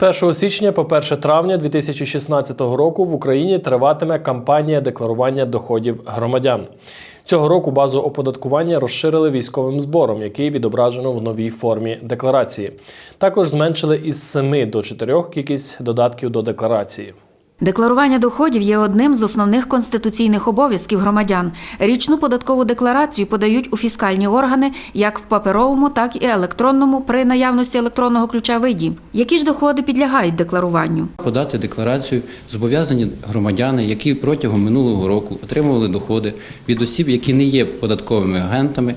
З 1 січня по 1 травня 2016 року в Україні триватиме кампанія декларування доходів громадян. Цього року базу оподаткування розширили військовим збором, який відображено в новій формі декларації. Також зменшили із 7 до 4 кількість додатків до декларації. Декларування доходів є одним з основних конституційних обов'язків громадян. Річну податкову декларацію подають у фіскальні органи як в паперовому, так і електронному при наявності електронного ключа виді. Які ж доходи підлягають декларуванню? Подати декларацію зобов'язані громадяни, які протягом минулого року отримували доходи від осіб, які не є податковими агентами,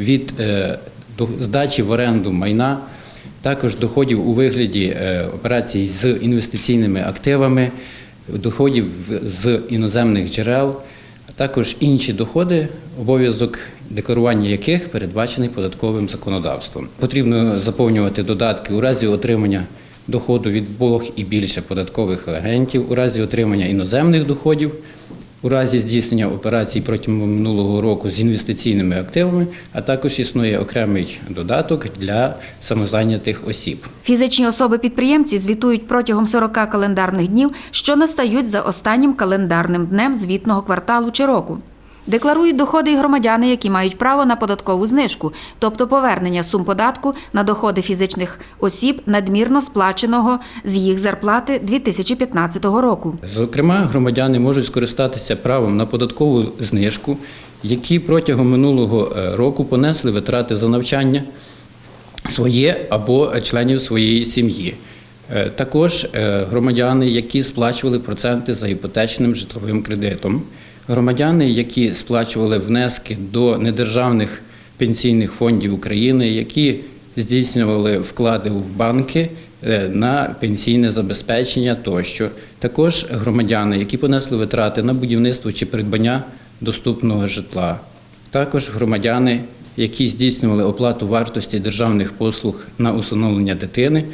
від е, до- здачі в оренду майна, також доходів у вигляді е, операцій з інвестиційними активами, доходів з іноземних джерел, а також інші доходи, обов'язок декларування яких передбачений податковим законодавством. Потрібно заповнювати додатки у разі отримання доходу від двох і більше податкових агентів, у разі отримання іноземних доходів, у разі здійснення операцій протягом минулого року з інвестиційними активами, а також існує окремий додаток для самозайнятих осіб. Фізичні особи-підприємці звітують протягом 40 календарних днів, що настають за останнім календарним днем звітного кварталу чи року. Декларують доходи і громадяни, які мають право на податкову знижку, тобто повернення сум податку на доходи фізичних осіб надмірно сплаченого з їх зарплати 2015 року. Зокрема, громадяни можуть скористатися правом на податкову знижку, які протягом минулого е, року понесли витрати за навчання своє або членів своєї сім'ї. Е, Також е, громадяни, які сплачували проценти за іпотечним житловим кредитом, громадяни, які сплачували внески до недержавних пенсійних фондів України, які здійснювали вклади в банки е, на пенсійне забезпечення тощо. Також громадяни, які понесли витрати на будівництво чи придбання доступного житла. Також громадяни, які здійснювали оплату вартості державних послуг на усиновлення дитини,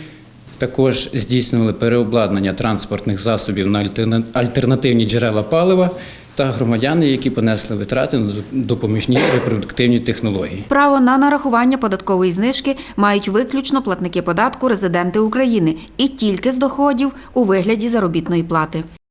також здійснювали переобладнання транспортних засобів на альтернативні джерела палива та громадяни, які понесли витрати на допоміжні репродуктивні технології. Право на нарахування податкової знижки мають виключно платники податку резиденти України і тільки з доходів у вигляді заробітної плати.